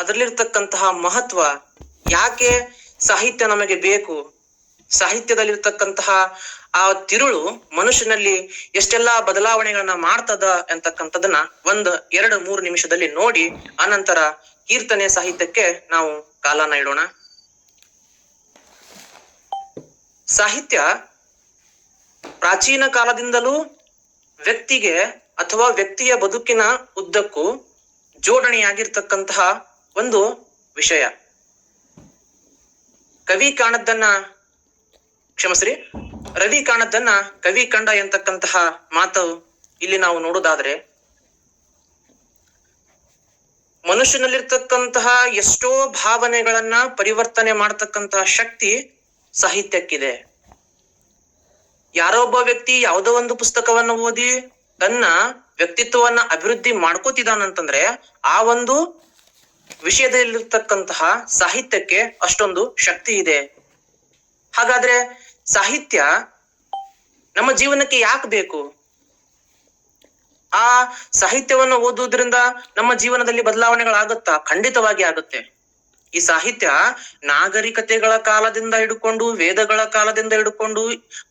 ಅದರಲ್ಲಿರ್ತಕ್ಕಂತಹ ಮಹತ್ವ ಯಾಕೆ ಸಾಹಿತ್ಯ ನಮಗೆ ಬೇಕು? ಸಾಹಿತ್ಯದಲ್ಲಿರ್ತಕ್ಕಂತಹ ಆ ತಿರುಳು ಮನುಷ್ಯನಲ್ಲಿ ಎಷ್ಟೆಲ್ಲಾ ಬದಲಾವಣೆಗಳನ್ನ ಮಾಡ್ತದ ಅಂತಕ್ಕಂಥದನ್ನ ಒಂದ್ ಎರಡು ಮೂರು ನಿಮಿಷದಲ್ಲಿ ನೋಡಿ ಅನಂತರ ಕೀರ್ತನೆ ಸಾಹಿತ್ಯಕ್ಕೆ ನಾವು ಕಾಲನ ಇಡೋಣ. ಸಾಹಿತ್ಯ ಪ್ರಾಚೀನ ಕಾಲದಿಂದಲೂ ವ್ಯಕ್ತಿಗೆ ಅಥವಾ ವ್ಯಕ್ತಿಯ ಬದುಕಿನ ಉದ್ದಕ್ಕೂ ಜೋಡಣೆಯಾಗಿರ್ತಕ್ಕಂತಹ ಒಂದು ವಿಷಯ. ಕವಿ ಕಾಣದ್ದನ್ನ ಕ್ಷಮಸ್ರಿ. ರವಿ ಕಾಣದ್ದನ್ನ ಕವಿ ಕಂಡ ಎಂತಕ್ಕಂತಹ ಮಾತು ಇಲ್ಲಿ ನಾವು ನೋಡೋದಾದ್ರೆ ಮನುಷ್ಯನಲ್ಲಿರ್ತಕ್ಕಂತಹ ಎಷ್ಟೋ ಭಾವನೆಗಳನ್ನ ಪರಿವರ್ತನೆ ಮಾಡತಕ್ಕಂತಹ ಶಕ್ತಿ ಸಾಹಿತ್ಯಕ್ಕಿದೆ. ಯಾರೋ ಒಬ್ಬ ವ್ಯಕ್ತಿ ಯಾವುದೋ ಒಂದು ಪುಸ್ತಕವನ್ನು ಓದಿ ತನ್ನ ವ್ಯಕ್ತಿತ್ವವನ್ನ ಅಭಿವೃದ್ಧಿ ಮಾಡ್ಕೋತಿದಾನಂತಂದ್ರೆ, ಆ ಒಂದು ವಿಷಯದಲ್ಲಿರ್ತಕ್ಕಂತಹ ಸಾಹಿತ್ಯಕ್ಕೆ ಅಷ್ಟೊಂದು ಶಕ್ತಿ ಇದೆ. ಹಾಗಾದ್ರೆ ಸಾಹಿತ್ಯ ನಮ್ಮ ಜೀವನಕ್ಕೆ ಯಾಕೆ ಬೇಕು? ಆ ಸಾಹಿತ್ಯವನ್ನು ಓದುವುದರಿಂದ ನಮ್ಮ ಜೀವನದಲ್ಲಿ ಬದಲಾವಣೆಗಳಾಗುತ್ತಾ? ಖಂಡಿತವಾಗಿ ಆಗುತ್ತೆ. ಈ ಸಾಹಿತ್ಯ ನಾಗರಿಕತೆಗಳ ಕಾಲದಿಂದ ಹಿಡ್ಕೊಂಡು, ವೇದಗಳ ಕಾಲದಿಂದ ಹಿಡ್ಕೊಂಡು,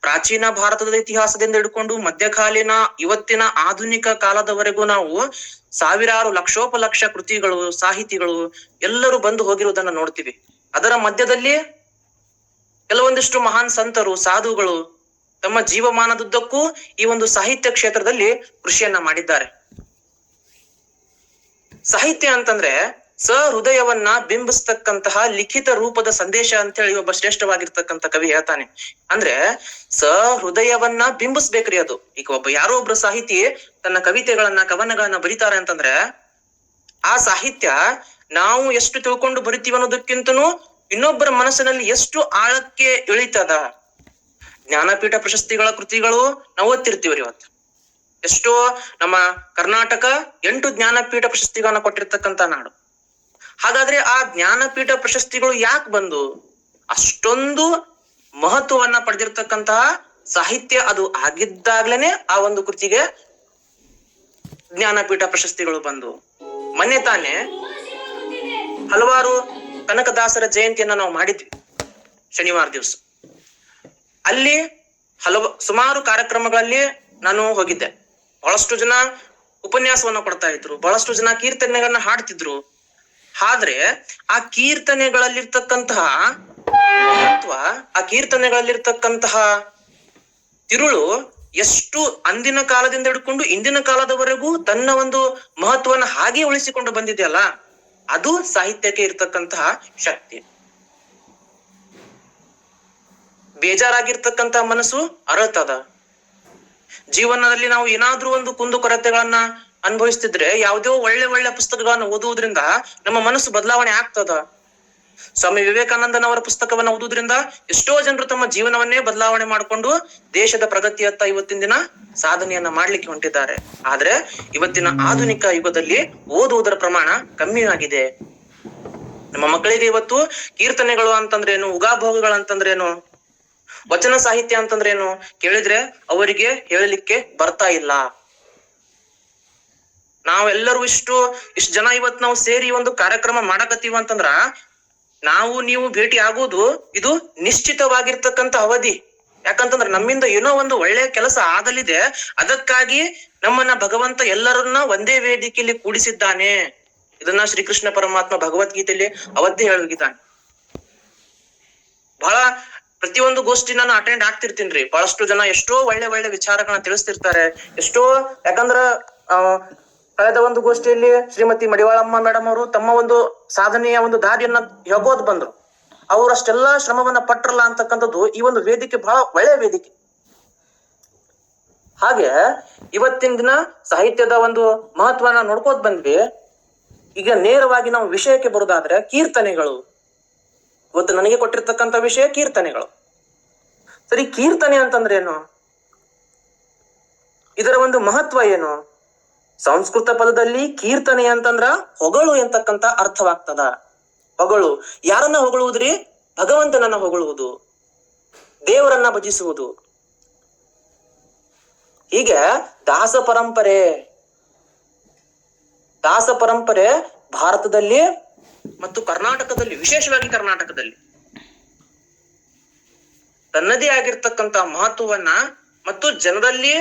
ಪ್ರಾಚೀನ ಭಾರತದ ಇತಿಹಾಸದಿಂದ ಹಿಡ್ಕೊಂಡು, ಮಧ್ಯಕಾಲೀನ, ಇವತ್ತಿನ ಆಧುನಿಕ ಕಾಲದವರೆಗೂ ನಾವು ಸಾವಿರಾರು ಲಕ್ಷೋಪಲಕ್ಷ ಕೃತಿಗಳು, ಸಾಹಿತಿಗಳು ಎಲ್ಲರೂ ಬಂದು ಹೋಗಿರುವುದನ್ನ ನೋಡ್ತೀವಿ. ಅದರ ಮಧ್ಯದಲ್ಲಿ ಕೆಲವೊಂದಿಷ್ಟು ಮಹಾನ್ ಸಂತರು, ಸಾಧುಗಳು ತಮ್ಮ ಜೀವಮಾನದುದ್ದಕ್ಕೂ ಈ ಒಂದು ಸಾಹಿತ್ಯ ಕ್ಷೇತ್ರದಲ್ಲಿ ಕೃಷಿಯನ್ನ ಮಾಡಿದ್ದಾರೆ. ಸಾಹಿತ್ಯ ಅಂತಂದ್ರೆ ಸಹೃದಯವನ್ನ ಬಿಂಬಿಸ್ತಕ್ಕಂತಹ ಲಿಖಿತ ರೂಪದ ಸಂದೇಶ ಅಂತ ಹೇಳಿ ಒಬ್ಬ ಶ್ರೇಷ್ಠವಾಗಿರ್ತಕ್ಕಂಥ ಕವಿ ಹೇಳ್ತಾನೆ. ಅಂದ್ರೆ ಹೃದಯವನ್ನ ಬಿಂಬಿಸ್ಬೇಕ್ರಿ ಅದು. ಈಗ ಒಬ್ಬ ಯಾರೋ ಒಬ್ರು ಸಾಹಿತಿ ತನ್ನ ಕವಿತೆಗಳನ್ನ, ಕವನಗಳನ್ನ ಬರೀತಾರೆ ಅಂತಂದ್ರೆ, ಆ ಸಾಹಿತ್ಯ ನಾವು ಎಷ್ಟು ತಿಳ್ಕೊಂಡು ಬರಿತೀವಿ ಅನ್ನೋದಕ್ಕಿಂತನು ಇನ್ನೊಬ್ಬರ ಮನಸ್ಸಿನಲ್ಲಿ ಎಷ್ಟು ಆಳಕ್ಕೆ ಇಳಿತದ. ಜ್ಞಾನಪೀಠ ಪ್ರಶಸ್ತಿಗಳ ಕೃತಿಗಳು ನಾವು ಓದ್ತಿರ್ತೀವ್ರಿ ಇವತ್ತು. ಎಷ್ಟೋ ನಮ್ಮ ಕರ್ನಾಟಕ ಎಂಟು ಜ್ಞಾನಪೀಠ ಪ್ರಶಸ್ತಿಗಳನ್ನ ಕೊಟ್ಟಿರ್ತಕ್ಕಂಥ ನಾಡು. ಹಾಗಾದ್ರೆ ಆ ಜ್ಞಾನಪೀಠ ಪ್ರಶಸ್ತಿಗಳು ಯಾಕೆ ಬಂದು? ಅಷ್ಟೊಂದು ಮಹತ್ವವನ್ನ ಪಡೆದಿರ್ತಕ್ಕಂತಹ ಸಾಹಿತ್ಯ ಅದು ಆಗಿದ್ದಾಗ್ಲೇನೆ ಆ ಒಂದು ಕೃತಿಗೆ ಜ್ಞಾನಪೀಠ ಪ್ರಶಸ್ತಿಗಳು ಬಂದು. ಮೊನ್ನೆ ತಾನೆ ಹಲವಾರು ಕನಕದಾಸರ ಜಯಂತಿಯನ್ನ ನಾವು ಮಾಡಿದ್ವಿ. ಶನಿವಾರ ದಿವಸ. ಅಲ್ಲಿ ಹಲವು, ಸುಮಾರು ಕಾರ್ಯಕ್ರಮಗಳಲ್ಲಿ ನಾನು ಹೋಗಿದ್ದೆ. ಬಹಳಷ್ಟು ಜನ ಉಪನ್ಯಾಸವನ್ನ ಕೊಡ್ತಾ ಇದ್ರು. ಬಹಳಷ್ಟು ಜನ ಕೀರ್ತನೆಗಳನ್ನ ಹಾಡ್ತಿದ್ರು. ಆದ್ರೆ ಆ ಕೀರ್ತನೆಗಳಲ್ಲಿರ್ತಕ್ಕಂತಹ ಅಥವಾ ಆ ಕೀರ್ತನೆಗಳಲ್ಲಿರ್ತಕ್ಕಂತಹ ತಿರುಳು ಎಷ್ಟು ಅಂದಿನ ಕಾಲದಿಂದ ಹಿಡ್ಕೊಂಡು ಇಂದಿನ ಕಾಲದವರೆಗೂ ತನ್ನ ಒಂದು ಮಹತ್ವನ ಹಾಗೆ ಉಳಿಸಿಕೊಂಡು ಬಂದಿದೆಯಲ್ಲ ಅದು ಸಾಹಿತ್ಯಕ್ಕೆ ಇರ್ತಕ್ಕಂತಹ ಶಕ್ತಿ. ಬೇಜಾರಾಗಿರ್ತಕ್ಕಂತಹ ಮನಸ್ಸು ಅರಳ್ತದ. ಜೀವನದಲ್ಲಿ ನಾವು ಏನಾದ್ರೂ ಒಂದು ಕುಂದು ಕೊರತೆಗಳನ್ನ ಅನುಭವಿಸ್ತಿದ್ರೆ ಯಾವ್ದೋ ಒಳ್ಳೆ ಒಳ್ಳೆ ಪುಸ್ತಕಗಳನ್ನ ಓದುವುದರಿಂದ ನಮ್ಮ ಮನಸ್ಸು ಬದಲಾವಣೆ ಆಗ್ತದ. ಸ್ವಾಮಿ ವಿವೇಕಾನಂದನವರ ಪುಸ್ತಕವನ್ನ ಓದುವುದರಿಂದ ಎಷ್ಟೋ ಜನರು ತಮ್ಮ ಜೀವನವನ್ನೇ ಬದಲಾವಣೆ ಮಾಡಿಕೊಂಡು ದೇಶದ ಪ್ರಗತಿಯತ್ತ ಇವತ್ತಿನ ದಿನ ಸಾಧನೆಯನ್ನ ಮಾಡ್ಲಿಕ್ಕೆ ಹೊಂಟಿದ್ದಾರೆ. ಆದ್ರೆ ಇವತ್ತಿನ ಆಧುನಿಕ ಯುಗದಲ್ಲಿ ಓದುವುದರ ಪ್ರಮಾಣ ಕಮ್ಮಿ ಆಗಿದೆ ನಮ್ಮ ಮಕ್ಕಳಿಗೆ ಇವತ್ತು ಕೀರ್ತನೆಗಳು ಅಂತಂದ್ರೇನು, ಉಗಾಭೋಗಗಳು ಅಂತಂದ್ರೇನು, ವಚನ ಸಾಹಿತ್ಯ ಅಂತಂದ್ರೇನು ಕೇಳಿದ್ರೆ ಅವರಿಗೆ ಹೇಳಲಿಕ್ಕೆ ಬರ್ತಾ ಇಲ್ಲ. ನಾವೆಲ್ಲರೂ ಇಷ್ಟು ಇಷ್ಟು ಜನ ಇವತ್ ನಾವು ಸೇರಿ ಒಂದು ಕಾರ್ಯಕ್ರಮ ಮಾಡಕತ್ತೀವ ಅಂತಂದ್ರ, ನಾವು ನೀವು ಭೇಟಿ ಆಗೋದು ಇದು ನಿಶ್ಚಿತವಾಗಿರ್ತಕ್ಕಂತ ಅವಧಿ. ಯಾಕಂತಂದ್ರ ನಮ್ಮಿಂದ ಏನೋ ಒಂದು ಒಳ್ಳೆಯ ಕೆಲಸ ಆಗಲಿದೆ ಅದಕ್ಕಾಗಿ ನಮ್ಮನ್ನ ಭಗವಂತ ಎಲ್ಲರನ್ನ ಒಂದೇ ವೇದಿಕೆಯಲ್ಲಿ ಕೂಡಿಸಿದ್ದಾನೆ. ಇದನ್ನ ಶ್ರೀಕೃಷ್ಣ ಪರಮಾತ್ಮ ಭಗವದ್ಗೀತೆಯಲ್ಲಿ ಅವತ್ತೇ ಹೇಳಿದ್ದಾನೆ. ಬಹಳ ಪ್ರತಿಯೊಂದು ಗೋಷ್ಠಿ ನಾನು ಅಟೆಂಡ್ ಆಗ್ತಿರ್ತೀನ್ರಿ ಬಹಳಷ್ಟು ಜನ ಎಷ್ಟೋ ಒಳ್ಳೆ ಒಳ್ಳೆ ವಿಚಾರಗಳನ್ನ ತಿಳಿಸ್ತಿರ್ತಾರೆ. ಎಷ್ಟೋ, ಯಾಕಂದ್ರ, ಆ ಕಳೆದ ಒಂದು ಗೋಷ್ಠಿಯಲ್ಲಿ ಶ್ರೀಮತಿ ಮಡಿವಾಳಮ್ಮ ಮೇಡಮ್ ಅವರು ತಮ್ಮ ಒಂದು ಸಾಧನೆಯ ಒಂದು ದಾರಿಯನ್ನ ಹೇಗೋದ್ ಬಂದ್ರು. ಅವರು ಅಷ್ಟೆಲ್ಲಾ ಶ್ರಮವನ್ನ ಪಟ್ರಲ್ಲ ಅಂತಕ್ಕಂಥದ್ದು ಈ ಒಂದು ವೇದಿಕೆ ಬಹಳ ಒಳ್ಳೆಯ ವೇದಿಕೆ. ಹಾಗೆ ಇವತ್ತಿನ ದಿನ ಸಾಹಿತ್ಯದ ಒಂದು ಮಹತ್ವನ ನೋಡ್ಕೋದ್ ಬಂದ್ವಿ. ಈಗ ನೇರವಾಗಿ ನಾವು ವಿಷಯಕ್ಕೆ ಬರೋದಾದ್ರೆ ಕೀರ್ತನೆಗಳು. ಇವತ್ತು ನನಗೆ ಕೊಟ್ಟಿರ್ತಕ್ಕಂಥ ವಿಷಯ ಕೀರ್ತನೆಗಳು. ಸರಿ, ಕೀರ್ತನೆ ಅಂತಂದ್ರೆ ಏನು? ಇದರ ಒಂದು ಮಹತ್ವ ಏನು? ಸಂಸ್ಕೃತ ಪದದಲ್ಲಿ ಕೀರ್ತನೆ ಅಂತಂದ್ರ ಹೊಗಳು ಎಂತಕ್ಕಂತ ಅರ್ಥವಾಗ್ತದ. ಹೊಗಳು, ಯಾರನ್ನ ಹೊಗಳುವುದ್ರಿ? ಭಗವಂತನನ್ನ ಹೊಗಳುವುದು. ದೇವರನ್ನ ಭಜಿಸುವುದು. ಹೀಗೆ ದಾಸ ಪರಂಪರೆ ದಾಸ ಪರಂಪರೆ ಭಾರತದಲ್ಲಿ ಮತ್ತು ಕರ್ನಾಟಕದಲ್ಲಿ, ವಿಶೇಷವಾಗಿ ಕರ್ನಾಟಕದಲ್ಲಿ ತನ್ನದೇ ಆಗಿರ್ತಕ್ಕಂತ ಮಹತ್ವವನ್ನ ಮತ್ತು ಜನರಲ್ಲಿ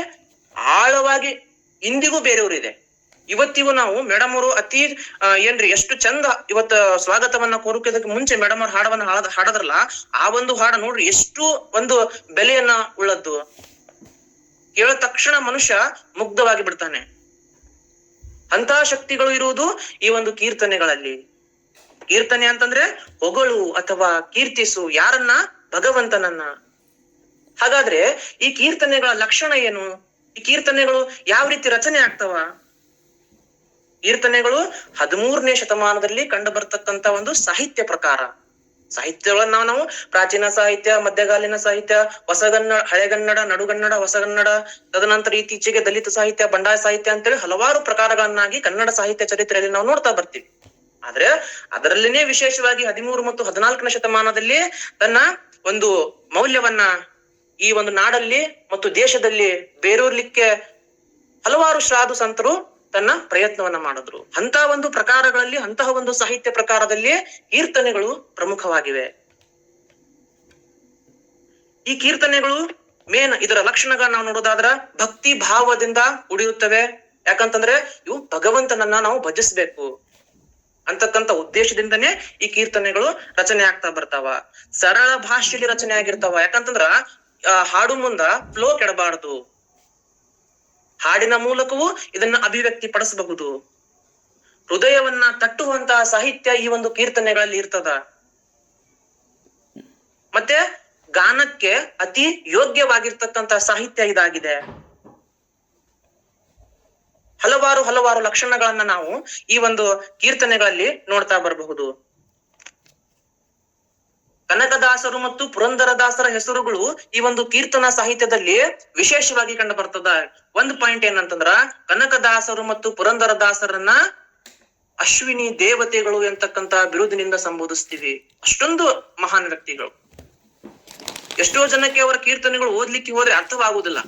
ಆಳವಾಗಿ ಇಂದಿಗೂ ಬೇರೆಯವರಿದೆ. ಇವತ್ತಿಗೂ ನಾವು ಮೇಡಮ್ ಅವರು ಅತಿ ಏನ್ರಿ, ಎಷ್ಟು ಚಂದ ಇವತ್ತ ಸ್ವಾಗತವನ್ನ ಕೋರುಕೋದಕ್ಕೆ ಮುಂಚೆ ಮೇಡಮ್ ಅವ್ರ ಹಾಡವನ್ನ ಹಾಡ, ಹಾಡದ್ರಲ್ಲ, ಆ ಒಂದು ಹಾಡ ನೋಡ್ರಿ, ಎಷ್ಟು ಒಂದು ಬೆಲೆಯನ್ನ ಉಳ್ಳದ್ದು. ಕೇಳ ತಕ್ಷಣ ಮನುಷ್ಯ ಮುಗ್ಧವಾಗಿ ಬಿಡ್ತಾನೆ. ಅಂತ ಶಕ್ತಿಗಳು ಇರುವುದು ಈ ಒಂದು ಕೀರ್ತನೆಗಳಲ್ಲಿ. ಕೀರ್ತನೆ ಅಂತಂದ್ರೆ ಹೊಗಳು ಅಥವಾ ಕೀರ್ತಿಸು, ಯಾರನ್ನ ಭಗವಂತನನ್ನ. ಹಾಗಾದ್ರೆ ಈ ಕೀರ್ತನೆಗಳ ಲಕ್ಷಣ ಏನು? ಈ ಕೀರ್ತನೆಗಳು ಯಾವ ರೀತಿ ರಚನೆ ಆಗ್ತಾವ? ಕೀರ್ತನೆಗಳು ಹದಿಮೂರನೇ ಶತಮಾನದಲ್ಲಿ ಕಂಡು ಬರ್ತಕ್ಕಂತ ಒಂದು ಸಾಹಿತ್ಯ ಪ್ರಕಾರ. ಸಾಹಿತ್ಯಗಳನ್ನ ನಾವು ನಾವು ಪ್ರಾಚೀನ ಸಾಹಿತ್ಯ, ಮಧ್ಯಕಾಲೀನ ಸಾಹಿತ್ಯ, ಹೊಸಗನ್ನಡ, ಹಳೆಗನ್ನಡ, ನಡುಗನ್ನಡ, ಹೊಸಗನ್ನಡ, ತದನಂತರ ಇತ್ತೀಚೆಗೆ ದಲಿತ ಸಾಹಿತ್ಯ, ಬಂಡಾಯ ಸಾಹಿತ್ಯ ಅಂತೇಳಿ ಹಲವಾರು ಪ್ರಕಾರಗಳನ್ನಾಗಿ ಕನ್ನಡ ಸಾಹಿತ್ಯ ಚರಿತ್ರೆಯಲ್ಲಿ ನಾವು ನೋಡ್ತಾ ಬರ್ತೀವಿ. ಆದ್ರೆ ಅದರಲ್ಲಿನೇ ವಿಶೇಷವಾಗಿ ಹದಿಮೂರು ಮತ್ತು ಹದಿನಾಲ್ಕನೇ ಶತಮಾನದಲ್ಲಿ ತನ್ನ ಒಂದು ಮೌಲ್ಯವನ್ನ ಈ ಒಂದು ನಾಡಲ್ಲಿ ಮತ್ತು ದೇಶದಲ್ಲಿ ಬೇರೂರ್ಲಿಕ್ಕೆ ಹಲವಾರು ಶ್ರಾದು ಸಂತರು ತನ್ನ ಪ್ರಯತ್ನವನ್ನ ಮಾಡಿದ್ರು. ಅಂತ ಒಂದು ಪ್ರಕಾರಗಳಲ್ಲಿ ಅಂತಹ ಒಂದು ಸಾಹಿತ್ಯ ಪ್ರಕಾರದಲ್ಲಿ ಕೀರ್ತನೆಗಳು ಪ್ರಮುಖವಾಗಿವೆ. ಈ ಕೀರ್ತನೆಗಳು ಮೇನ್ ಇದರ ಲಕ್ಷಣಗಳನ್ನ ನಾವು ನೋಡೋದಾದ್ರ ಭಕ್ತಿ ಭಾವದಿಂದ ಉಳಿಯುತ್ತವೆ ಯಾಕಂತಂದ್ರೆ ಇವು ಭಗವಂತನನ್ನ ನಾವು ಭಜಿಸ್ಬೇಕು. ಅಂತಕ್ಕಂಥ ಉದ್ದೇಶದಿಂದನೇ ಈ ಕೀರ್ತನೆಗಳು ರಚನೆ ಆಗ್ತಾ ಬರ್ತಾವ. ಸರಳ ಭಾಷೆಯಲ್ಲಿ ರಚನೆ ಆಗಿರ್ತಾವ. ಯಾಕಂತಂದ್ರ ಹಾಡು ಮುಂದ ಫ್ಲೋ ಕೆಡಬಾರದು. ಹಾಡಿನ ಮೂಲಕವೂ ಇದನ್ನ ಅಭಿವ್ಯಕ್ತಿ ಪಡಿಸಬಹುದು ಹೃದಯವನ್ನ ತಟ್ಟುವಂತಹ ಸಾಹಿತ್ಯ ಈ ಒಂದು ಕೀರ್ತನೆಗಳಲ್ಲಿ ಇರ್ತದ. ಮತ್ತೆ ಗಾನಕ್ಕೆ ಅತಿ ಯೋಗ್ಯವಾಗಿರ್ತಕ್ಕಂತ ಸಾಹಿತ್ಯ ಇದಾಗಿದೆ. ಹಲವಾರು ಹಲವಾರು ಲಕ್ಷಣಗಳನ್ನ ನಾವು ಈ ಒಂದು ಕೀರ್ತನೆಗಳಲ್ಲಿ ನೋಡ್ತಾ ಬರಬಹುದು. ಕನಕದಾಸರು ಮತ್ತು ಪುರಂದರದಾಸರ ಹೆಸರುಗಳು ಈ ಒಂದು ಕೀರ್ತನ ಸಾಹಿತ್ಯದಲ್ಲಿ ವಿಶೇಷವಾಗಿ ಕಂಡು ಬರ್ತದ. ಒಂದು ಪಾಯಿಂಟ್ ಏನಂತಂದ್ರ, ಕನಕದಾಸರು ಮತ್ತು ಪುರಂದರದಾಸರನ್ನ ಅಶ್ವಿನಿ ದೇವತೆಗಳು ಎಂತಕ್ಕಂತ ಬಿರುದಿನಿಂದ ಸಂಬೋಧಿಸ್ತೀವಿ. ಅಷ್ಟೊಂದು ಮಹಾನ್ ವ್ಯಕ್ತಿಗಳು. ಎಷ್ಟೋ ಜನಕ್ಕೆ ಅವರ ಕೀರ್ತನೆಗಳು ಓದ್ಲಿಕ್ಕೆ ಹೋದ್ರೆ ಅರ್ಥವಾಗುವುದಿಲ್ಲ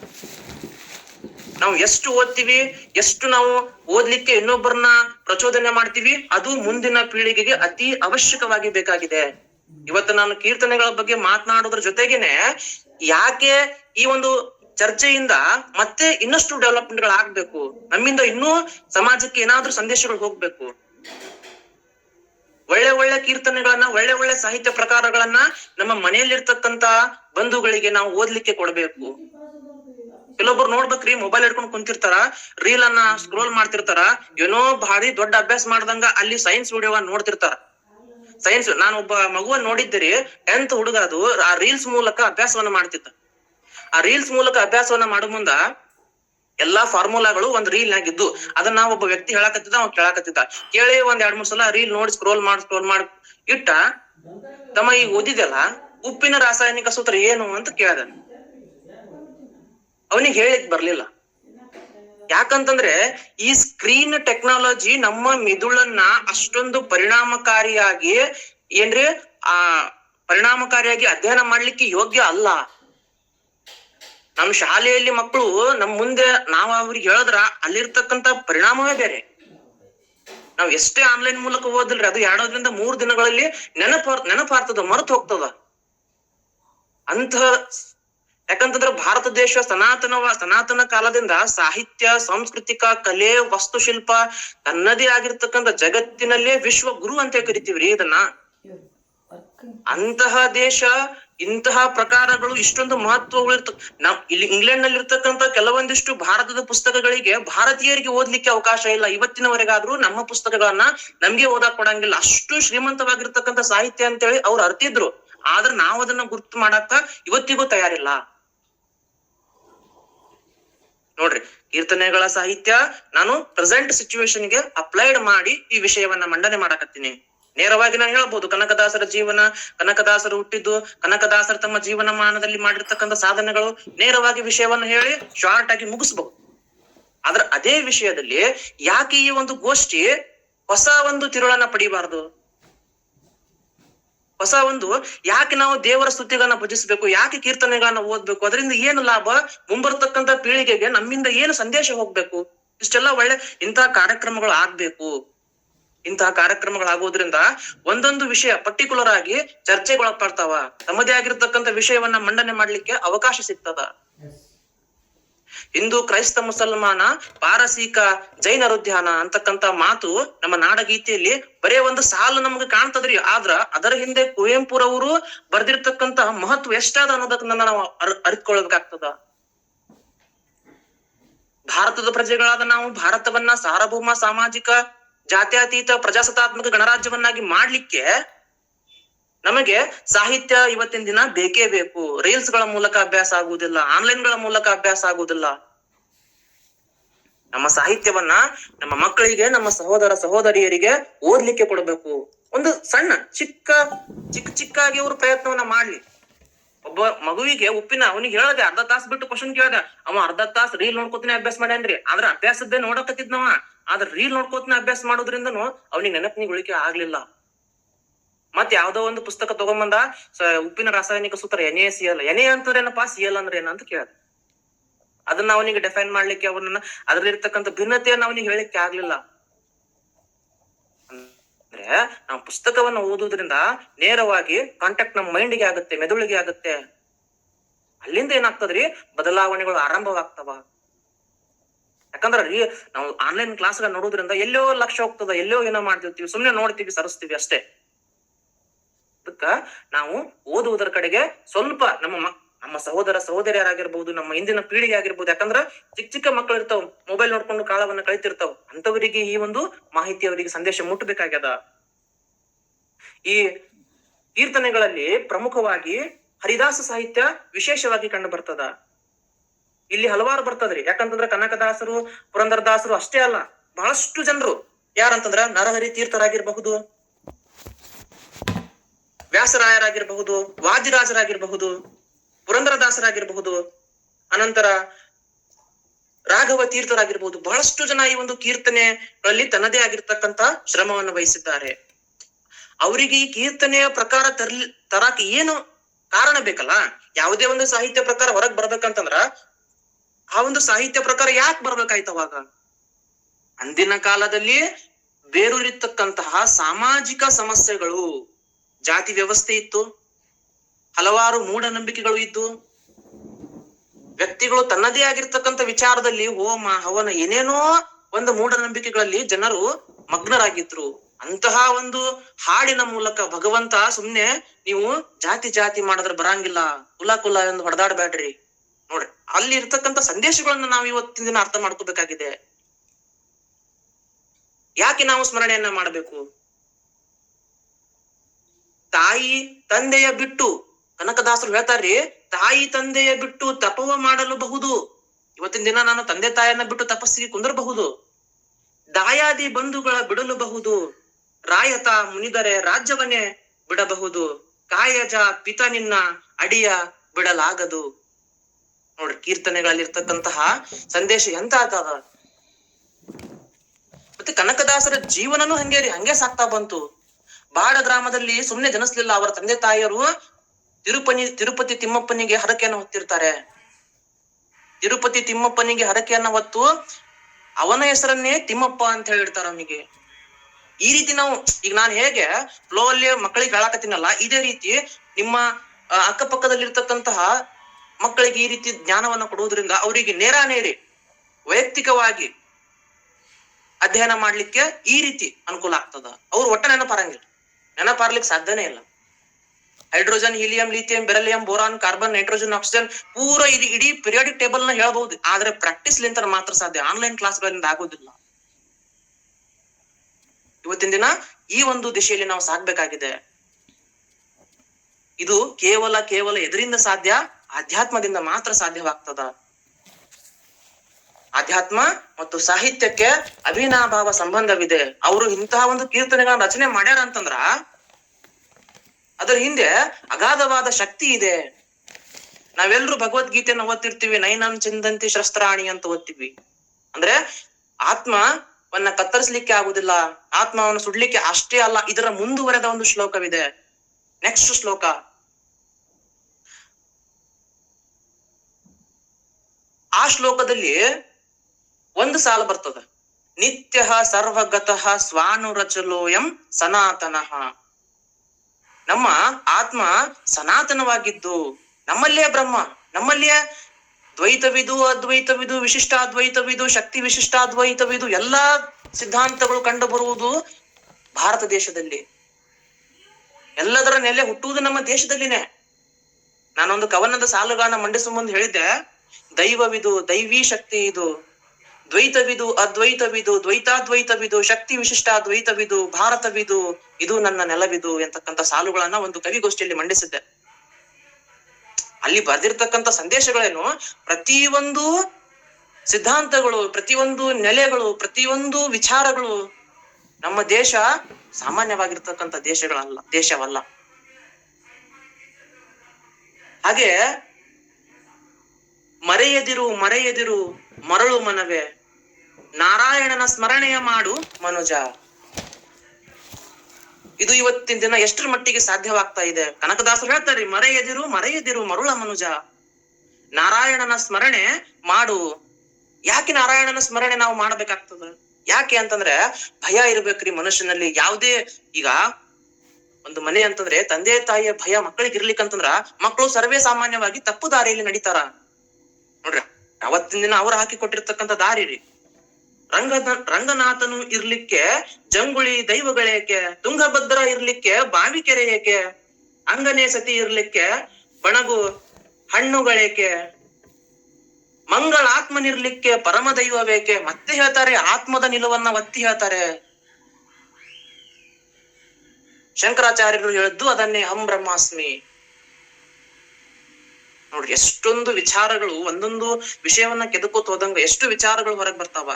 ನಾವು ಎಷ್ಟು ಓದ್ತೀವಿ, ಎಷ್ಟು ನಾವು ಓದ್ಲಿಕ್ಕೆ ಇನ್ನೊಬ್ಬರನ್ನ ಪ್ರಚೋದನೆ ಮಾಡ್ತೀವಿ, ಅದು ಮುಂದಿನ ಪೀಳಿಗೆಗೆ ಅತಿ ಅವಶ್ಯಕವಾಗಿ ಬೇಕಾಗಿದೆ. ಇವತ್ತು ನಾನು ಕೀರ್ತನೆಗಳ ಬಗ್ಗೆ ಮಾತನಾಡೋದ್ರ ಜೊತೆಗೇನೆ ಯಾಕೆ ಈ ಒಂದು ಚರ್ಚೆಯಿಂದ ಮತ್ತೆ ಇನ್ನಷ್ಟು ಡೆವಲಪ್ಮೆಂಟ್ಗಳು ಆಗ್ಬೇಕು? ನಮ್ಮಿಂದ ಇನ್ನೂ ಸಮಾಜಕ್ಕೆ ಏನಾದ್ರೂ ಸಂದೇಶಗಳು ಹೋಗ್ಬೇಕು? ಒಳ್ಳೆ ಒಳ್ಳೆ ಕೀರ್ತನೆಗಳನ್ನ, ಒಳ್ಳೆ ಒಳ್ಳೆ ಸಾಹಿತ್ಯ ಪ್ರಕಾರಗಳನ್ನ ನಮ್ಮ ಮನೆಯಲ್ಲಿರ್ತಕ್ಕಂತ ಬಂಧುಗಳಿಗೆ ನಾವು ಓದ್ಲಿಕ್ಕೆ ಕೊಡ್ಬೇಕು. ಕೆಲವೊಬ್ರು ನೋಡ್ಬೇಕ್ರಿ ಮೊಬೈಲ್ ಇಟ್ಕೊಂಡು ಕುಂತಿರ್ತಾರ ರೀಲ್ ಅನ್ನ ಸ್ಕ್ರೋಲ್ ಮಾಡ್ತಿರ್ತಾರ, ಏನೋ ಭಾರಿ ದೊಡ್ಡ ಅಭ್ಯಾಸ ಮಾಡ್ದಂಗ ಅಲ್ಲಿ ಸೈನ್ಸ್ ವಿಡಿಯೋ ನೋಡ್ತಿರ್ತಾರ. ಸೈನ್ಸ್ ನಾನು ಒಬ್ಬ ಮಗುವನ್ನ ನೋಡಿದ್ದೀರಿ ಟೆಂತ್ ಹುಡುಗ ಅದು, ಆ ರೀಲ್ಸ್ ಮೂಲಕ ಅಭ್ಯಾಸವನ್ನ ಮಾಡ್ತಿದ್ದ ಆ ರೀಲ್ಸ್ ಮೂಲಕ ಅಭ್ಯಾಸವನ್ನ ಮಾಡೋ ಮುಂದ ಎಲ್ಲಾ ಫಾರ್ಮುಲಾಗಳು ಒಂದ್ ರೀಲ್ ನಾಗಿದ್ದು ಅದನ್ನ ಒಬ್ಬ ವ್ಯಕ್ತಿ ಹೇಳಕತ್ತಿದ್ದ ಅವ್ನ್ ಕೇಳಕತ್ತಿದ್ದ. ಕೇಳಿ ಒಂದ್ ಎರಡ್, ಮೂರ್ ಸಲ ರೀಲ್ ನೋಡಿ ಸ್ಕ್ರೋಲ್ ಮಾಡಿ ಸ್ಕ್ರೋಲ್ ಮಾಡಿ ಇಟ್ಟ, ತಮ್ಮ ಈಗ ಓದಿದೆಲ್ಲ ಉಪ್ಪಿನ ರಾಸಾಯನಿಕ ಸೂತ್ರ ಏನು ಅಂತ ಕೇಳ್ದ. ಅವನಿಗೆ ಹೇಳಿಕ್ ಬರ್ಲಿಲ್ಲ. ಯಾಕಂತಂದ್ರೆ ಈ ಸ್ಕ್ರೀನ್ ಟೆಕ್ನಾಲಜಿ ನಮ್ಮ ಮಿದುಳನ್ನ ಅಷ್ಟೊಂದು ಪರಿಣಾಮಕಾರಿಯಾಗಿ ಏನ್ರಿ, ಆ, ಪರಿಣಾಮಕಾರಿಯಾಗಿ ಅಧ್ಯಯನ ಮಾಡ್ಲಿಕ್ಕೆ ಯೋಗ್ಯ ಅಲ್ಲ. ನಮ್ ಶಾಲೆಯಲ್ಲಿ ಮಕ್ಕಳು ನಮ್ ಮುಂದೆ ನಾವ್ ಅವ್ರಿಗೆ ಹೇಳದ್ರ ಅಲ್ಲಿರ್ತಕ್ಕಂತ ಪರಿಣಾಮವೇ ಬೇರೆ. ನಾವ್ ಎಷ್ಟೇ ಆನ್ಲೈನ್ ಮೂಲಕ ಓದಿಲ್ರಿ, ಅದು ಎರಡೋದ್ರಿಂದ ಮೂರ್ ದಿನಗಳಲ್ಲಿ ನೆನಪ ನೆನಪಾರ್ತದ, ಮರೆತು ಹೋಗ್ತದ. ಅಂತ ಯಾಕಂತಂದ್ರೆ ಭಾರತ ದೇಶ ಸನಾತನವ, ಸನಾತನ ಕಾಲದಿಂದ ಸಾಹಿತ್ಯ, ಸಾಂಸ್ಕೃತಿಕ, ಕಲೆ, ವಾಸ್ತುಶಿಲ್ಪ, ತನ್ನದೇ ಆಗಿರ್ತಕ್ಕಂಥ ಜಗತ್ತಿನಲ್ಲೇ ವಿಶ್ವ ಗುರು ಅಂತ ಕರಿತೀವ್ರಿ ಇದನ್ನ. ಅಂತಹ ದೇಶ, ಇಂತಹ ಪ್ರಕಾರಗಳು ಇಷ್ಟೊಂದು ಮಹತ್ವಗಳಿರ್ತ ನಾವ್ ಇಲ್ಲಿ ಇಂಗ್ಲೆಂಡ್ನಲ್ಲಿ ಇರ್ತಕ್ಕಂತ ಕೆಲವೊಂದಿಷ್ಟು ಭಾರತದ ಪುಸ್ತಕಗಳಿಗೆ ಭಾರತೀಯರಿಗೆ ಓದ್ಲಿಕ್ಕೆ ಅವಕಾಶ ಇಲ್ಲ. ಇವತ್ತಿನವರೆಗಾದ್ರೂ ನಮ್ಮ ಪುಸ್ತಕಗಳನ್ನ ನಮ್ಗೆ ಓದಾಕ್ ಕೊಡಂಗಿಲ್ಲ. ಅಷ್ಟು ಶ್ರೀಮಂತವಾಗಿರ್ತಕ್ಕಂಥ ಸಾಹಿತ್ಯ ಅಂತೇಳಿ ಅವ್ರು ಅರ್ತಿದ್ರು. ಆದ್ರೆ ನಾವು ಅದನ್ನ ಗುರ್ತು ಮಾಡಾಕ ಇವತ್ತಿಗೂ ತಯಾರಿಲ್ಲ. ನೋಡ್ರಿ, ಕೀರ್ತನೆಗಳ ಸಾಹಿತ್ಯ ನಾನು ಪ್ರೆಸೆಂಟ್ ಸಿಚುವೇಶನ್ಗೆ ಅಪ್ಲೈಡ್ ಮಾಡಿ ಈ ವಿಷಯವನ್ನ ಮಂಡನೆ ಮಾಡಕತ್ತೀನಿ. ನೇರವಾಗಿ ನಾನು ಹೇಳಬಹುದು ಕನಕದಾಸರ ಜೀವನ, ಕನಕದಾಸರು ಹುಟ್ಟಿದ್ದು, ಕನಕದಾಸರ ತಮ್ಮ ಜೀವನಮಾನದಲ್ಲಿ ಮಾಡಿರ್ತಕ್ಕಂಥ ಸಾಧನೆಗಳು ನೇರವಾಗಿ ವಿಷಯವನ್ನ ಹೇಳಿ ಶಾರ್ಟ್ ಆಗಿ ಮುಗಿಸ್ಬಹುದು ಆದ್ರ ಅದೇ ವಿಷಯದಲ್ಲಿ ಯಾಕೆ ಈ ಒಂದು ಗೋಷ್ಠಿ ಹೊಸ ಒಂದು ತಿರುಳನ್ನ ಪಡಿಬಾರ್ದು? ಹೊಸ ಒಂದು ಯಾಕೆ ನಾವು ದೇವರ ಸ್ತುತಿಗಳನ್ನ ಭಜಿಸಬೇಕು, ಯಾಕೆ ಕೀರ್ತನೆಗಳನ್ನ ಓದ್ಬೇಕು, ಅದರಿಂದ ಏನು ಲಾಭ? ಮುಂಬರ್ತಕ್ಕಂತ ಪೀಳಿಗೆಗೆ ನಮ್ಮಿಂದ ಏನು ಸಂದೇಶ ಹೋಗ್ಬೇಕು? ಇಷ್ಟೆಲ್ಲ ಒಳ್ಳೆ ಇಂತಹ ಕಾರ್ಯಕ್ರಮಗಳು ಆಗ್ಬೇಕು. ಇಂತಹ ಕಾರ್ಯಕ್ರಮಗಳಾಗೋದ್ರಿಂದ ಒಂದೊಂದು ವಿಷಯ ಪರ್ಟಿಕ್ಯುಲರ್ ಆಗಿ ಚರ್ಚೆಗೊಳಪಡ್ತಾವ. ತಮ್ಮದೇ ಆಗಿರ್ತಕ್ಕಂಥ ವಿಷಯವನ್ನ ಮಂಡನೆ ಮಾಡ್ಲಿಕ್ಕೆ ಅವಕಾಶ ಸಿಗ್ತದ. ಹಿಂದೂ ಕ್ರೈಸ್ತ ಮುಸಲ್ಮಾನ ಪಾರಸೀಕ ಜೈನರುದ್ಯಾನ ಅಂತಕ್ಕಂತ ಮಾತು ನಮ್ಮ ನಾಡಗೀತೆಯಲ್ಲಿ ಬರೇ ಒಂದು ಸಾಲು ನಮ್ಗೆ ಕಾಣ್ತದ್ರಿ. ಆದ್ರ ಅದರ ಹಿಂದೆ ಕುವೆಂಪುರವರು ಬರ್ದಿರ್ತಕ್ಕಂತ ಮಹತ್ವ ಎಷ್ಟಾದ ಅನ್ನೋದನ್ನ ನಾವು ಅರ್, ಅರಿತ್ಕೊಳ್ಬೇಕಾಗ್ತದ. ಭಾರತದ ಪ್ರಜೆಗಳಾದ ನಾವು ಭಾರತವನ್ನ ಸಾರ್ವಭೌಮ ಸಾಮಾಜಿಕ ಜಾತ್ಯತೀತ ಪ್ರಜಾಸತ್ತಾತ್ಮಕ ಗಣರಾಜ್ಯವನ್ನಾಗಿ ಮಾಡ್ಲಿಕ್ಕೆ ನಮಗೆ ಸಾಹಿತ್ಯ ಇವತ್ತಿನ ದಿನ ಬೇಕೇ ಬೇಕು. ರೀಲ್ಸ್ಗಳ ಮೂಲಕ ಅಭ್ಯಾಸ ಆಗುವುದಿಲ್ಲ ಆನ್ಲೈನ್ಗಳ ಮೂಲಕ ಅಭ್ಯಾಸ ಆಗುವುದಿಲ್ಲ. ನಮ್ಮ ಸಾಹಿತ್ಯವನ್ನ ನಮ್ಮ ಮಕ್ಕಳಿಗೆ, ನಮ್ಮ ಸಹೋದರ ಸಹೋದರಿಯರಿಗೆ ಓದ್ಲಿಕ್ಕೆ ಕೊಡಬೇಕು. ಒಂದು ಸಣ್ಣ, ಚಿಕ್ಕ ಚಿಕ್ಕ, ಚಿಕ್ಕಾಗಿ ಅವರು ಪ್ರಯತ್ನವನ್ನ ಮಾಡ್ಲಿ. ಒಬ್ಬ ಮಗುವಿಗೆ ಉಪ್ಪಿನ, ಅವನಿಗೆ ಹೇಳ್ದೆ ಅರ್ಧ ತಾಸ್ ಬಿಟ್ಟು ಕ್ವಶನ್ ಕೇಳ್ದ, ಅವ ಅರ್ಧ ತಾಸ್ ರೀಲ್ ನೋಡ್ಕೋತೀನಿ ಅಭ್ಯಾಸ ಮಾಡ್ಯಾನ್ರಿ ಆದ್ರ ಅಭ್ಯಾಸದ್ದೇ ನೋಡಕತ್ತಿದ್ನವ. ಆದ್ರ ರೀಲ್ ನೋಡ್ಕೋತೀನಿ ಅಭ್ಯಾಸ ಮಾಡೋದ್ರಿಂದನು ಅವನಿಗೆ ನೆನಪಿನ ಉಳಿಕೆ ಆಗ್ಲಿಲ್ಲ. ಮತ್ ಯಾವ್ದೋ ಒಂದು ಪುಸ್ತಕ ತಗೊಂಬಂದ ಉಪ್ಪಿನ ರಾಸಾಯನಿಕ ಸೂತ್ರ N A C L N A ಅಂತಂದ್ರೆ ಸಿ ಎಲ್ ಅಂದ್ರೆ ಏನಂತ ಕೇಳ ಅದನ್ನ ಅವನಿಗೆ ಡಿಫೈನ್ ಮಾಡ್ಲಿಕ್ಕೆ ಅವನನ್ನ ಅದ್ರಲ್ಲಿರ್ತಕ್ಕಂಥ ಭಿನ್ನತೆಯನ್ನ ಅವನಿಗೆ ಹೇಳಿಕ್ಕೆ ಆಗ್ಲಿಲ್ಲ. ಅಂದ್ರೆ ನಾವು ಪುಸ್ತಕವನ್ನ ಓದುವುದರಿಂದ ನೇರವಾಗಿ ಕಾಂಟ್ಯಾಕ್ಟ್ ನಮ್ಮ ಮೈಂಡ್ಗೆ ಆಗುತ್ತೆ, ಮೆದುಳಿಗೆ ಆಗುತ್ತೆ. ಅಲ್ಲಿಂದ ಏನಾಗ್ತದ್ರಿ? ಬದಲಾವಣೆಗಳು ಆರಂಭವಾಗ್ತವ. ಯಾಕಂದ್ರ ರೀ, ನಾವು ಆನ್ಲೈನ್ ಕ್ಲಾಸ್ ನೋಡೋದ್ರಿಂದ ಎಲ್ಲೋ ಲಕ್ಷ ಹೋಗ್ತದ ಎಲ್ಲೋ ಏನೋ ಮಾಡ್ತಿರ್ತೀವಿ, ಸುಮ್ನೆ ನೋಡ್ತೀವಿ, ಸರಿಸ್ತೀವಿ ಅಷ್ಟೇ. ಅದಕ್ಕ ನಾವು ಓದುವುದರ ಕಡೆಗೆ ಸ್ವಲ್ಪ ನಮ್ಮ ನಮ್ಮ ಸಹೋದರ ಸಹೋದರಿಯರಾಗಿರ್ಬಹುದು ನಮ್ಮ ಇಂದಿನ ಪೀಳಿಗೆ ಆಗಿರ್ಬೋದು, ಯಾಕಂದ್ರ ಚಿಕ್ಕ ಚಿಕ್ಕ ಮಕ್ಕಳು ಇರ್ತಾವ ಮೊಬೈಲ್ ನೋಡ್ಕೊಂಡು ಕಾಲವನ್ನ ಕಳಿತಿರ್ತಾವ ಅಂತವರಿಗೆ ಈ ಒಂದು ಮಾಹಿತಿ ಅವರಿಗೆ ಸಂದೇಶ ಮುಟ್ಟಬೇಕಾಗ್ಯದ ಈ ಕೀರ್ತನೆಗಳಲ್ಲಿ ಪ್ರಮುಖವಾಗಿ ಹರಿದಾಸ ಸಾಹಿತ್ಯ ವಿಶೇಷವಾಗಿ ಕಂಡು ಬರ್ತದ ಇಲ್ಲಿ ಹಲವಾರು ಬರ್ತದ್ರಿ. ಯಾಕಂತಂದ್ರ ಕನಕದಾಸರು, ಪುರಂದರದಾಸರು ಅಷ್ಟೇ ಅಲ್ಲ, ಬಹಳಷ್ಟು ಜನರು ಯಾರಂತಂದ್ರ ನರಹರಿ ತೀರ್ಥರಾಗಿರ್ಬಹುದು ವ್ಯಾಸರಾಯರಾಗಿರಬಹುದು, ವಾದಿರಾಜರಾಗಿರಬಹುದು, ಪುರಂದರದಾಸರಾಗಿರಬಹುದು, ಅನಂತರ ರಾಘವ ತೀರ್ಥರಾಗಿರಬಹುದು ಬಹಳಷ್ಟು ಜನ ಈ ಒಂದು ಕೀರ್ತನೆಗಳಲ್ಲಿ ತನ್ನದೇ ಆಗಿರ್ತಕ್ಕಂತ ಶ್ರಮವನ್ನು ವಹಿಸಿದ್ದಾರೆ. ಅವರಿಗೆ ಈ ಕೀರ್ತನೆಯ ಪ್ರಕಾರ ತರ್ಲಿ ತರಾಕ ಏನು ಕಾರಣ ಬೇಕಲ್ಲ? ಯಾವುದೇ ಒಂದು ಸಾಹಿತ್ಯ ಪ್ರಕಾರ ಹೊರಗ್ ಬರ್ಬೇಕಂತಂದ್ರ, ಆ ಒಂದು ಸಾಹಿತ್ಯ ಪ್ರಕಾರ ಯಾಕೆ ಬರ್ಬೇಕಾಯ್ತು ಅವಾಗ? ಅಂದಿನ ಕಾಲದಲ್ಲಿ ಬೇರೂರಿರ್ತಕ್ಕಂತಹ ಸಾಮಾಜಿಕ ಸಮಸ್ಯೆಗಳು ಜಾತಿ ವ್ಯವಸ್ಥೆ ಇತ್ತು. ಹಲವಾರು ಮೂಢನಂಬಿಕೆಗಳು ಇದ್ದು, ವ್ಯಕ್ತಿಗಳು ತನ್ನದೇ ಆಗಿರ್ತಕ್ಕಂಥ ವಿಚಾರದಲ್ಲಿ ಹೋಮ, ಹವನ, ಏನೇನೋ ಒಂದು ಮೂಢನಂಬಿಕೆಗಳಲ್ಲಿ ಜನರು ಮಗ್ನರಾಗಿದ್ರು. ಅಂತಹ ಒಂದು ಹಾಡಿನ ಮೂಲಕ ಭಗವಂತ ಸುಮ್ನೆ ನೀವು ಜಾತಿ ಜಾತಿ ಮಾಡಿದ್ರೆ ಬರಂಗಿಲ್ಲ, ಕುಲ ಕುಲ ಎಂದು ಹೊಡೆದಾಡ್ಬೇಡ್ರಿ. ನೋಡ್ರಿ, ಅಲ್ಲಿ ಇರ್ತಕ್ಕಂಥ ಸಂದೇಶಗಳನ್ನ ನಾವು ಇವತ್ತಿನ ದಿನ ಅರ್ಥ ಮಾಡ್ಕೋಬೇಕಾಗಿದೆ. ಯಾಕೆ ನಾವು ಸ್ಮರಣೆಯನ್ನ ಮಾಡಬೇಕು? ತಾಯಿ ತಂದೆಯ ಬಿಟ್ಟು, ಕನಕದಾಸರು ಹೇಳ್ತಾರ್ರಿ, ತಾಯಿ ತಂದೆಯ ಬಿಟ್ಟು ತಪವ ಮಾಡಲು ಬಹುದು ಇವತ್ತಿನ ದಿನ ನಾನು ತಂದೆ ತಾಯಿಯನ್ನ ಬಿಟ್ಟು ತಪಸ್ಸಿಗೆ ಕುಂದರಬಹುದು. ದಾಯಾದಿ ಬಂಧುಗಳ ಬಿಡಲಬಹುದು. ರಾಯತ ಮುನಿದರೆ ರಾಜ್ಯವನ್ನೇ ಬಿಡಬಹುದು. ಕಾಯಜ ಪಿತ ನಿನ್ನ ಅಡಿಯ ಬಿಡಲಾಗದು. ನೋಡ್ರಿ, ಕೀರ್ತನೆಗಳಲ್ಲಿರ್ತಕ್ಕಂತಹ ಸಂದೇಶ ಎಂತ ಆತದ ಮತ್ತೆ ಕನಕದಾಸರ ಜೀವನನು ಹಂಗೇರಿ, ಹಂಗೆ ಸಾಕ್ತಾ ಬಂತು. ಬಾಡ ಗ್ರಾಮದಲ್ಲಿ ಸುಮ್ನೆ ಜನಿಸ್ಲಿಲ್ಲ ಅವರ ತಂದೆ ತಾಯಿಯರು, ತಿರುಪನಿ, ತಿರುಪತಿ ತಿಮ್ಮಪ್ಪನಿಗೆ ಹರಕೆಯನ್ನು ಹೊತ್ತಿರ್ತಾರೆ. ತಿರುಪತಿ ತಿಮ್ಮಪ್ಪನಿಗೆ ಹರಕೆಯನ್ನ ಹೊತ್ತು ಅವನ ಹೆಸರನ್ನೇ ತಿಮ್ಮಪ್ಪ ಅಂತ ಹೇಳಿರ್ತಾರ ಅವನಿಗೆ. ಈ ರೀತಿ ನಾವು, ಈಗ ನಾನು ಹೇಗೆ ಫ್ಲೋ ಅಲ್ಲಿ ಮಕ್ಕಳಿಗೆ ಹೇಳಾಕತ್ತೀನಲ್ಲ, ಇದೇ ರೀತಿ ನಿಮ್ಮ ಅಕ್ಕಪಕ್ಕದಲ್ಲಿ ಇರ್ತಕ್ಕಂತಹ ಮಕ್ಕಳಿಗೆ ಈ ರೀತಿ ಜ್ಞಾನವನ್ನ ಕೊಡುವುದರಿಂದ ಅವರಿಗೆ ನೇರ ನೇರಿ ವೈಯಕ್ತಿಕವಾಗಿ ಅಧ್ಯಯನ ಮಾಡ್ಲಿಕ್ಕೆ ಈ ರೀತಿ ಅನುಕೂಲ ಆಗ್ತದ. ಅವ್ರು ಒಟ್ಟ ನೆನಪಾರಂಗಿಲ್ಲ ನೆನಪಾರ್ಲಿಕ್ಕೆ ಸಾಧ್ಯನೇ ಇಲ್ಲ. Hydrogen, helium, lithium, beryllium, boron, carbon, nitrogen, oxygen ಪೂರ ಇದು ಇಡೀ ಪಿರಿಯಾಡಿಕ್ ಟೇಬಲ್ನ ಹೇಳಬಹುದು. ಆದ್ರೆ ಪ್ರಾಕ್ಟೀಸ್ ಲಿಂತ ಮಾತ್ರ ಸಾಧ್ಯ. ಆನ್ಲೈನ್ ಕ್ಲಾಸ್ಗಳಿಂದ ಆಗೋದಿಲ್ಲ. ಇವತ್ತಿನ ದಿನ ಈ ಒಂದು ದಿಶೆಯಲ್ಲಿ ನಾವು ಸಾಗ್ಬೇಕಾಗಿದೆ ಇದು ಕೇವಲ ಕೇವಲ ಎದರಿಂದ ಸಾಧ್ಯ? ಆಧ್ಯಾತ್ಮದಿಂದ ಮಾತ್ರ ಸಾಧ್ಯವಾಗ್ತದ. ಆಧ್ಯಾತ್ಮ ಮತ್ತು ಸಾಹಿತ್ಯಕ್ಕೆ ಅವಿನಾಭಾವ ಸಂಬಂಧವಿದೆ. ಅವರು ಇಂತಹ ಒಂದು ಕೀರ್ತನೆಗಳನ್ನ ರಚನೆ ಮಾಡ್ಯಾರ ಅಂತಂದ್ರ ಅದರ ಹಿಂದೆ ಅಗಾಧವಾದ ಶಕ್ತಿ ಇದೆ. ನಾವೆಲ್ಲರೂ ಭಗವದ್ಗೀತೆಯನ್ನು ಓದ್ತಿರ್ತೀವಿ, ನೈನಂ ಚಿಂದಂತಿ ಶಸ್ತ್ರಾಣಿ ಅಂತ ಓದ್ತೀವಿ ಅಂದ್ರೆ ಆತ್ಮವನ್ನ ಕತ್ತರಿಸ್ಲಿಕ್ಕೆ ಆಗುದಿಲ್ಲ, ಆತ್ಮವನ್ನು ಸುಡ್ಲಿಕ್ಕೆ ಅಷ್ಟೇ ಅಲ್ಲ, ಇದರ ಮುಂದುವರೆದ ಒಂದು ಶ್ಲೋಕವಿದೆ. ನೆಕ್ಸ್ಟ್ ಶ್ಲೋಕ. ಆ ಶ್ಲೋಕದಲ್ಲಿ ಒಂದು ಸಾಲು ಬರ್ತದ. ನಿತ್ಯ ಸರ್ವಗತಃ ಸ್ವಾನುರಚಲೋಯಂ ಸನಾತನಃ. ನಮ್ಮ ಆತ್ಮ ಸನಾತನವಾಗಿದ್ದು ನಮ್ಮಲ್ಲೇ ಬ್ರಹ್ಮ ನಮ್ಮಲ್ಲೇ ದ್ವೈತವಿದು, ಅದ್ವೈತವಿದು, ವಿಶಿಷ್ಟಾದ್ವೈತವಿದು, ಶಕ್ತಿ ವಿಶಿಷ್ಟಾದ್ವೈತವಿದು ಎಲ್ಲಾ ಸಿದ್ಧಾಂತಗಳು ಕಂಡು ಬರುವುದು ಭಾರತ ದೇಶದಲ್ಲಿ. ಎಲ್ಲದರ ನೆಲೆ ಹುಟ್ಟುವುದು ನಮ್ಮ ದೇಶದಲ್ಲಿನೇ. ನಾನೊಂದು ಕವನದ ಸಾಲುಗಾನ ಮಂಡಿಸುವ ಮುಂದೆ ಹೇಳಿದ್ದೆ. ದೈವವಿದು ದೈವಿ ಶಕ್ತಿ ಇದು. ದ್ವೈತವಿದು, ಅದ್ವೈತವಿದು, ದ್ವೈತಾದ್ವೈತವಿದು, ಶಕ್ತಿ ವಿಶಿಷ್ಟಾದ್ವೈತವಿದು ಭಾರತವಿದು, ಇದು ನನ್ನ ನೆಲವಿದು ಎಂತಕ್ಕಂತ ಸಾಲುಗಳನ್ನ ಒಂದು ಕವಿಗೋಷ್ಠಿಯಲ್ಲಿ ಮಂಡಿಸಿದ್ದೆ. ಅಲ್ಲಿ ಬರೆದಿರ್ತಕ್ಕಂಥ ಸಂದೇಶಗಳೇನು? ಪ್ರತಿಯೊಂದು ಸಿದ್ಧಾಂತಗಳು, ಪ್ರತಿಯೊಂದು ನೆಲೆಗಳು, ಪ್ರತಿಯೊಂದು ವಿಚಾರಗಳು ನಮ್ಮ ದೇಶ ಸಾಮಾನ್ಯವಾಗಿರ್ತಕ್ಕಂಥ ದೇಶಗಳಲ್ಲ, ದೇಶವಲ್ಲ. ಹಾಗೆ ಮರೆಯದಿರು ಮರೆಯದಿರು, ಮರಳು ಮನವೇ ನಾರಾಯಣನ ಸ್ಮರಣೆಯ ಮಾಡು, ಮನುಜ. ಇದು ಇವತ್ತಿನ ದಿನ ಎಷ್ಟರ ಮಟ್ಟಿಗೆ ಸಾಧ್ಯವಾಗ್ತಾ ಇದೆ? ಕನಕದಾಸರು ಹೇಳ್ತಾರೆ, ಮರೆಯದಿರು ಮರೆಯದಿರು, ಮರುಳ ಮನುಜ. ನಾರಾಯಣನ ಸ್ಮರಣೆ ಮಾಡು. ಯಾಕೆ ನಾರಾಯಣನ ಸ್ಮರಣೆ ನಾವು ಮಾಡಬೇಕಾಗ್ತದ? ಯಾಕೆ ಅಂತಂದ್ರೆ, ಭಯ ಇರ್ಬೇಕ್ರಿ ಮನುಷ್ಯನಲ್ಲಿ. ಯಾವುದೇ, ಈಗ ಒಂದು ಮನೆ ಅಂತಂದ್ರೆ, ತಂದೆ, ತಾಯಿಯ ಭಯ ಮಕ್ಕಳಿಗೆ ಇರ್ಲಿಕ್ಕಂತಂದ್ರ, ಮಕ್ಕಳು ಸರ್ವೇ ಸಾಮಾನ್ಯವಾಗಿ ತಪ್ಪು ದಾರಿಯಲ್ಲಿ ನಡೀತಾರ. ನೋಡ್ರಿ, ಅವತ್ತಿನ ದಿನ ಅವ್ರು ಹಾಕಿ ಕೊಟ್ಟಿರ್ತಕ್ಕಂಥ ದಾರಿ ರೀ. ರಂಗ ರಂಗನಾಥನು ಇರ್ಲಿಕ್ಕೆ, ಜಂಗುಳಿ ದೈವಗಳೇಕೆ ತುಂಗಭದ್ರ ಇರ್ಲಿಕ್ಕೆ, ಬಾವಿಕೆರೆ ಏಕೆ? ಅಂಗನೇ ಸತಿ ಇರ್ಲಿಕ್ಕೆ, ಬಣಗು ಹಣ್ಣುಗಳೇಕೆ ಮಂಗಳ ಆತ್ಮನಿರ್ಲಿಕ್ಕೆ ಪರಮ ದೈವ ಬೇಕೆ ಮತ್ತೆ ಹೇಳ್ತಾರೆ, ಆತ್ಮದ ನಿಲುವನ್ನ ಒತ್ತಿ ಹೇಳ್ತಾರೆ. ಶಂಕರಾಚಾರ್ಯರು ಹೇಳಿದ್ದು ಅದನ್ನೇ, ಹಂ ಬ್ರಹ್ಮಾಸ್ಮಿ. ನೋಡ್ರಿ, ಎಷ್ಟೊಂದು ವಿಚಾರಗಳು, ಒಂದೊಂದು ವಿಷಯವನ್ನ ಕೆದಕೋತ ಹೋದಂಗ ಎಷ್ಟು ವಿಚಾರಗಳು ಹೊರಗೆ ಬರ್ತಾವ.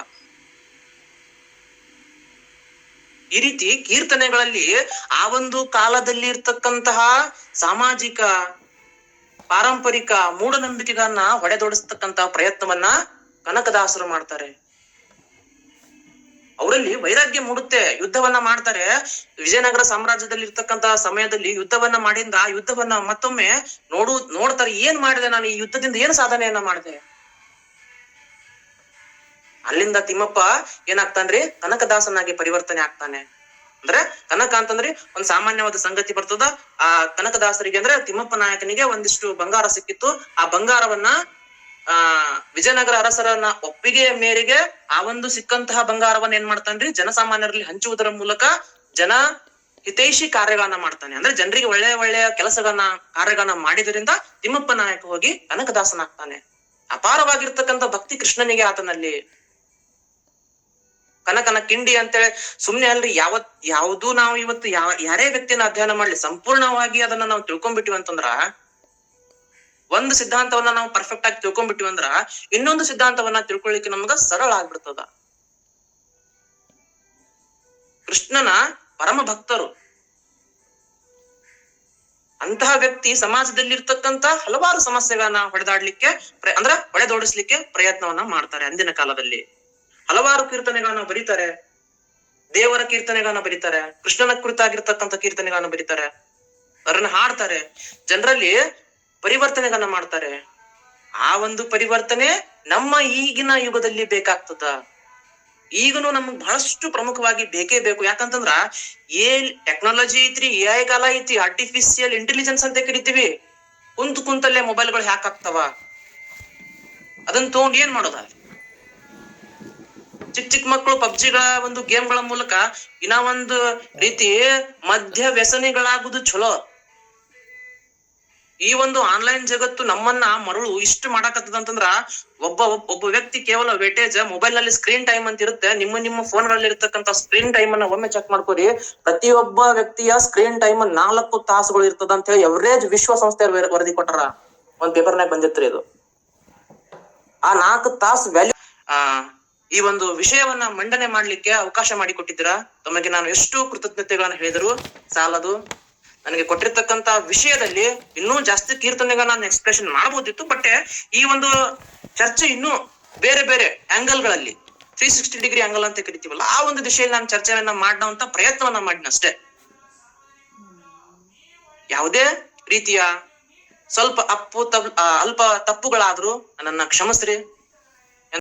ಈ ರೀತಿ ಕೀರ್ತನೆಗಳಲ್ಲಿ ಆ ಒಂದು ಕಾಲದಲ್ಲಿ ಇರ್ತಕ್ಕಂತಹ ಸಾಮಾಜಿಕ, ಪಾರಂಪರಿಕ ಮೂಢನಂಬಿಕೆಗಳನ್ನ ಹೊಡೆದೊಡಿಸ್ತಕ್ಕಂತಹ ಪ್ರಯತ್ನವನ್ನ ಕನಕದಾಸರು ಮಾಡ್ತಾರೆ. ಅವರಲ್ಲಿ ವೈರಾಗ್ಯ ಮೂಡುತ್ತೆ. ಯುದ್ಧವನ್ನ ಮಾಡ್ತಾರೆ. ವಿಜಯನಗರ ಸಾಮ್ರಾಜ್ಯದಲ್ಲಿ ಇರ್ತಕ್ಕಂತಹ ಸಮಯದಲ್ಲಿ ಯುದ್ಧವನ್ನ ಮಾಡಿಂದ ಆ ಯುದ್ಧವನ್ನ ಮತ್ತೊಮ್ಮೆ ನೋಡು, ನೋಡ್ತಾರೆ. ಏನ್ ಮಾಡಿದೆ ನಾನು ಈ ಯುದ್ಧದಿಂದ ಏನ್ ಸಾಧನೆಯನ್ನ ಮಾಡಿದೆ? ಅಲ್ಲಿಂದ ತಿಮ್ಮಪ್ಪ ಏನಾಗ್ತಾನ್ರಿ? ಕನಕದಾಸನಾಗಿ ಪರಿವರ್ತನೆ ಆಗ್ತಾನೆ. ಅಂದ್ರೆ ಕನಕ ಅಂತಂದ್ರೆ ಒಂದ್ ಸಾಮಾನ್ಯವಾದ ಸಂಗತಿ ಬರ್ತದ. ಆ ಕನಕದಾಸರಿಗೆ ಅಂದ್ರೆ ತಿಮ್ಮಪ್ಪ ನಾಯಕನಿಗೆ ಒಂದಿಷ್ಟು ಬಂಗಾರ ಸಿಕ್ಕಿತ್ತು. ಆ ಬಂಗಾರವನ್ನ, ಆ, ವಿಜಯನಗರ ಅರಸರನ್ನ ಒಪ್ಪಿಗೆಯ ಮೇರೆಗೆ ಆ ಒಂದು ಸಿಕ್ಕಂತಹ ಬಂಗಾರವನ್ನ ಏನ್ ಮಾಡ್ತಾನ್ರಿ? ಜನಸಾಮಾನ್ಯರಲ್ಲಿ ಹಂಚುವುದರ ಮೂಲಕ ಜನ ಹಿತೈಷಿ ಕಾರ್ಯಗಳನ್ನ ಮಾಡ್ತಾನೆ. ಅಂದ್ರೆ ಜನರಿಗೆ ಒಳ್ಳೆಯ ಒಳ್ಳೆಯ ಕೆಲಸಗಳನ್ನ ಕಾರ್ಯಗಳನ್ನ ಮಾಡಿದ್ರಿಂದ ತಿಮ್ಮಪ್ಪ ನಾಯಕ ಹೋಗಿ ಕನಕದಾಸನಾಗ್ತಾನೆ. ಅಪಾರವಾಗಿರ್ತಕ್ಕಂಥ ಭಕ್ತಿ ಕೃಷ್ಣನಿಗೆ ಆತನಲ್ಲಿ. ಕನಕನ ಕಿಂಡಿ ಅಂತೇಳಿ ಸುಮ್ನೆ ಅಲ್ರಿ, ಯಾವತ್, ಯಾವ್ದು ನಾವು ಇವತ್ತು ಯಾವ, ಯಾರೇ ವ್ಯಕ್ತಿನ ಅಧ್ಯಯನ ಮಾಡ್ಲಿ, ಸಂಪೂರ್ಣವಾಗಿ ಅದನ್ನ ನಾವು ತಿಳ್ಕೊಂಡ್ಬಿಟ್ಟಿವಿ ಅಂತಂದ್ರ, ಒಂದು ಸಿದ್ಧಾಂತವನ್ನ ನಾವು ಪರ್ಫೆಕ್ಟ್ ಆಗಿ ತಿಳ್ಕೊಂಡ್ಬಿಟ್ಟಿವಿ ಅಂದ್ರ, ಇನ್ನೊಂದು ಸಿದ್ಧಾಂತವನ್ನ ತಿಳ್ಕೊಳ್ಳಿಕ್ಕೆ ನಮ್ಗ ಸರಳ ಆಗ್ಬಿಡ್ತದ. ಕೃಷ್ಣನ ಪರಮ ಭಕ್ತರು. ಅಂತಹ ವ್ಯಕ್ತಿ ಸಮಾಜದಲ್ಲಿ ಇರ್ತಕ್ಕಂತ ಹಲವಾರು ಸಮಸ್ಯೆಗಳನ್ನ ಹೊಡೆದಾಡ್ಲಿಕ್ಕೆ ಅಂದ್ರ ಹೊಡೆದೋಡಿಸ್ಲಿಕ್ಕೆ ಪ್ರಯತ್ನವನ್ನ ಮಾಡ್ತಾರೆ ಅಂದಿನ ಕಾಲದಲ್ಲಿ. ಹಲವಾರು ಕೀರ್ತನೆಗಳನ್ನ ಬರೀತಾರೆ. ದೇವರ ಕೀರ್ತನೆಗಳನ್ನ ಬರೀತಾರೆ. ಕೃಷ್ಣನ ಕುರಿತಾಗಿರ್ತಕ್ಕಂಥ ಕೀರ್ತನೆಗಳನ್ನ ಬರೀತಾರೆ. ಅವರನ್ನ ಹಾಡ್ತಾರೆ. ಜನರಲ್ಲಿ ಪರಿವರ್ತನೆಗಳನ್ನ ಮಾಡ್ತಾರೆ. ಆ ಒಂದು ಪರಿವರ್ತನೆ ನಮ್ಮ ಈಗಿನ ಯುಗದಲ್ಲಿ ಬೇಕಾಗ್ತದ. ಈಗನು ನಮ್ಗ್ ಬಹಳಷ್ಟು ಪ್ರಮುಖವಾಗಿ ಬೇಕೇ ಬೇಕು. ಯಾಕಂತಂದ್ರ ಏ ಟೆಕ್ನಾಲಜಿ ಐತ್ರಿ, ಎ ಐ ಕಾಲ ಐತಿ ಆರ್ಟಿಫಿಷಿಯಲ್ ಇಂಟೆಲಿಜೆನ್ಸ್ ಅಂತ ಕರಿತೀವಿ. ಕುಂತ ಕುಂತಲ್ಲೇ ಮೊಬೈಲ್ಗಳು ಹ್ಯಾಕ್ ಆಗ್ತಾವ. ಅದನ್ನ ತಗೊಂಡ್ ಏನ್ ಮಾಡೋದ? ಚಿಕ್ಕ ಚಿಕ್ಕ ಮಕ್ಕಳು ಪಬ್ಜಿಗಳ ಒಂದು ಗೇಮ್ಗಳ ಮೂಲಕ ಇನ್ನ ಒಂದು ರೀತಿ ಮಧ್ಯ ವ್ಯಸನಿಗಳಾಗುದು ಚಲೋ ಈ ಒಂದು ಆನ್ಲೈನ್ ಜಗತ್ತು ನಮ್ಮನ್ನ ಮರಳು ಇಷ್ಟು ಮಾಡಾಕತ್ತದ ಅಂತಂದ್ರ ಒಬ್ಬ ಒಬ್ಬ- ವ್ಯಕ್ತಿ ಕೇವಲ ವೇಟೇಜ್ ಮೊಬೈಲ್ನಲ್ಲಿ ಸ್ಕ್ರೀನ್ ಟೈಮ್ ಅಂತ ಇರುತ್ತೆ. ನಿಮ್ಮ ನಿಮ್ಮ ಫೋನ್ಗಳಲ್ಲಿ ಇರ್ತಕ್ಕಂತ ಸ್ಕ್ರೀನ್ ಟೈಮ್ ಅನ್ನ ಒಮ್ಮೆ ಚೆಕ್ ಮಾಡ್ಕೊರಿ ಪ್ರತಿಯೊಬ್ಬ ವ್ಯಕ್ತಿಯ ಸ್ಕ್ರೀನ್ ಟೈಮ್ ನಾಲ್ಕು ತಾಸುಗಳು ಇರ್ತದ ಅಂತ ಹೇಳಿ ಎವರೇಜ್ ವಿಶ್ವಸಂಸ್ಥೆ ಸಂಸ್ಥೆ ವರದಿ ಕೊಟ್ಟಾರ. ಒಂದ್ ಪೇಪರ್ನಾಗ ಬಂದಿತ್ರಿ ಇದು. ಆ ನಾಲ್ಕು ತಾಸು ವ್ಯಾಲ್ಯೂ ಆ ಈ ಒಂದು ವಿಷಯವನ್ನ ಮಂಡನೆ ಮಾಡ್ಲಿಕ್ಕೆ ಅವಕಾಶ ಮಾಡಿಕೊಟ್ಟಿದ್ದೀರಾ? ತಮಗೆ ನಾನು ಎಷ್ಟು ಕೃತಜ್ಞತೆಗಳನ್ನ ಹೇಳಿದರು ಸಾಲದು. ನನಗೆ ಕೊಟ್ಟಿರ್ತಕ್ಕಂತ ವಿಷಯದಲ್ಲಿ ಇನ್ನೂ ಜಾಸ್ತಿ ಕೀರ್ತನೆಗಳನ್ನ ನಾನು ಎಕ್ಸ್ಪ್ರೆಷನ್ ಮಾಡಬಹುದಿತ್ತು ಬಟ್ ಈ ಒಂದು ಚರ್ಚೆ ಇನ್ನೂ ಬೇರೆ ಬೇರೆ ಆಂಗಲ್ಗಳಲ್ಲಿ ತ್ರೀ ಸಿಕ್ಸ್ಟಿ ಡಿಗ್ರಿ ಆಂಗಲ್ ಅಂತ ಕರಿತೀವಲ್ಲ, ಆ ಒಂದು ದಿಶೆಯಲ್ಲಿ ನಾನು ಚರ್ಚೆಯನ್ನ ಮಾಡುವಂತ ಪ್ರಯತ್ನವನ್ನ ಮಾಡಿನ ಅಷ್ಟೇ. ಯಾವುದೇ ರೀತಿಯ ಸ್ವಲ್ಪ ಅಪ್ಪು ತಪ್ ಅಲ್ಪ ತಪ್ಪುಗಳಾದ್ರೂ ನನ್ನ ಕ್ಷಮಿಸ್ರಿ.